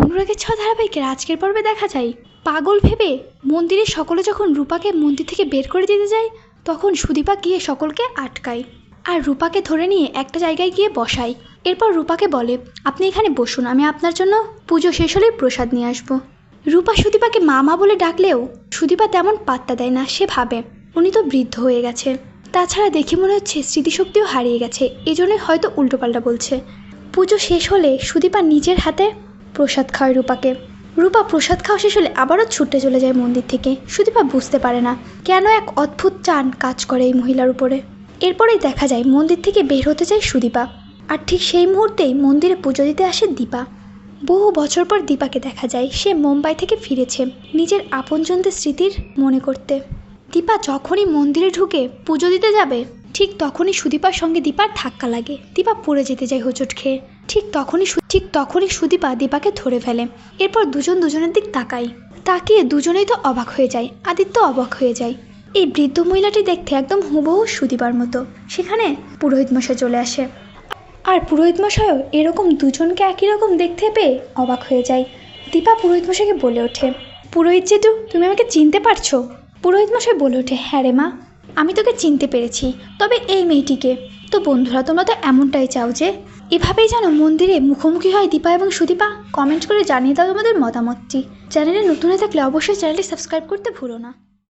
অনুরাগের ছ ধারাবাহিকের আজকের পর্বে দেখা যায়, পাগল ভেবে মন্দিরের সকলে যখন রূপাকে মন্দির থেকে বের করে দিতে যায়, তখন সুদীপা গিয়ে সকলকে আটকায় আর রূপাকে ধরে নিয়ে একটা জায়গায় গিয়ে বসায়। এরপর রূপাকে বলে, আপনি এখানে বসুন, আমি আপনার জন্য পুজো শেষ হলেই প্রসাদ নিয়ে আসব। রূপা সুদীপাকে মামা বলে ডাকলেও সুদীপা তেমন পাত্তা দেয় না, সে ভাবে, উনি তো বৃদ্ধ হয়ে গেছে। তাছাড়া দেখে মনে হচ্ছে স্মৃতিশক্তিও হারিয়ে গেছে, এজন্যই হয়তো উল্টোপাল্টা বলছে। পুজো শেষ হলে সুদীপা নিজের হাতে প্রসাদ খাওয়ায় রূপাকে। রূপা প্রসাদ খাওয়া শেষ হলে আবারও ছুটে চলে যায় মন্দির থেকে। সুদীপা বুঝতে পারে না, কেন এক অদ্ভুত চান কাজ করে এই মহিলার উপরে। এরপরেই দেখা যায় মন্দির থেকে বের হতে চায় সুদীপা। আর ঠিক সেই মুহূর্তেই মন্দিরে পুজো দিতে আসে দীপা। বহু বছর পর দীপাকে দেখা যায়, সে মুম্বাই থেকে ফিরেছে নিজের আপনজনদের স্মৃতির মনে করতে। দীপা যখনই মন্দিরে ঢুকে পুজো দিতে যাবে, ঠিক তখনই সুদীপার সঙ্গে দীপার ধাক্কা লাগে। দীপা পড়ে যেতে যায় হোঁচট খেয়ে। ঠিক তখনই ঠিক তখনই সুদীপা দীপাকে ধরে ফেলে। এরপর দুজন দুজনের দিক তাকায় তাকিয়ে দুজনেই তো অবাক হয়ে যায়, আদিত্য অবাক হয়ে যায়। এই বৃদ্ধ মহিলাটি দেখতে একদম হুবহু সুদীপার মতো। সেখানে পুরোহিত মশাই চলে আসে। আর পুরোহিত মশাইও এরকম দুজনকে একই রকম দেখতে পেয়ে অবাক হয়ে যায়। দীপা পুরোহিত মশাইকে বলে ওঠে, পুরোহিত জেঠু, তুমি আমাকে চিনতে পারছ? পুরোহিত মশাই বলে ওঠে হ্যাঁ রে মা। আমি তোকে চিনতে পেরেছি, তবে এই মেয়েটিকে। তো বন্ধুরা, তোমরা তো এমনটাই চাও যে, এভাবেই যেন মন্দিরে মুখোমুখি হয় দীপা এবং সুদীপা কমেন্ট করে জানিয়ে দাও তোমাদের মতামতটি। চ্যানেলে নতুন হয়ে থাকলে অবশ্যই চ্যানেলটি সাবস্ক্রাইব করতে ভুলো না।